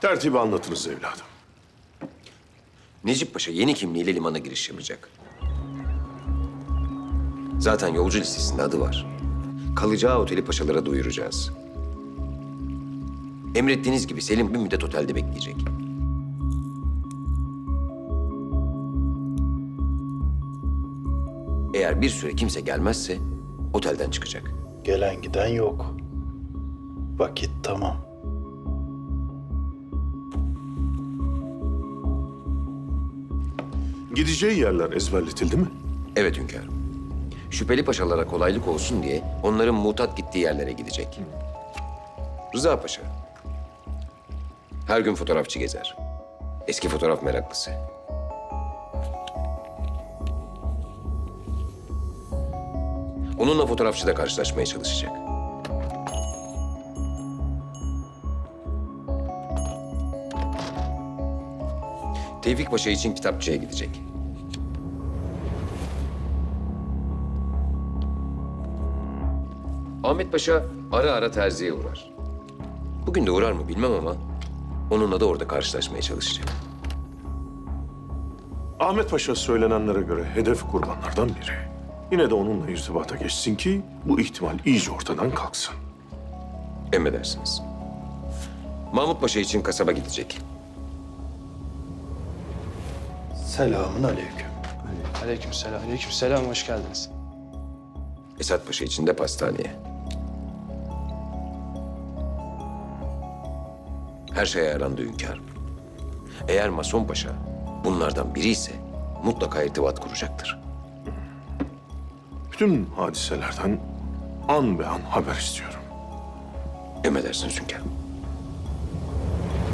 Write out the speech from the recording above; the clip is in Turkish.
Tertibi anlatırız evladım. Necip Paşa yeni kimliğiyle limana giriş yapacak. Zaten yolcu listesinde adı var. Kalacağı oteli paşalara duyuracağız. Emrettiğiniz gibi Selim bir müddet otelde bekleyecek. Eğer bir süre kimse gelmezse otelden çıkacak. Gelen giden yok. Vakit tamam. Gideceği yerler ezberletildi mi? Evet hünkârım. Şüpheli paşalara kolaylık olsun diye onların mutat gittiği yerlere gidecek. Rıza Paşa. Her gün fotoğrafçı gezer. Eski fotoğraf meraklısı. Onunla fotoğrafçıda karşılaşmaya çalışacak. Tevfik Paşa için kitapçıya gidecek. Ahmet Paşa ara ara terziye uğrar. Bugün de uğrar mı bilmem ama onunla da orada karşılaşmaya çalışacak. Ahmet Paşa söylenenlere göre hedef kurbanlardan biri. Yine de onunla irtibata geçsin ki bu ihtimal iyice ortadan kalksın. Emredersiniz. Mahmut Paşa için kasaba gidecek. Selamun aleyküm. Aleykümselam. Aleykümselam. Hoş geldiniz. Esat Paşa için de pastaneye. Her şey ayarlandı hünkârım. Eğer Mason Paşa bunlardan biri ise mutlaka irtibat kuracaktır. Bütün hadiselerden an be an haber istiyorum. Emredersiniz hünkârım.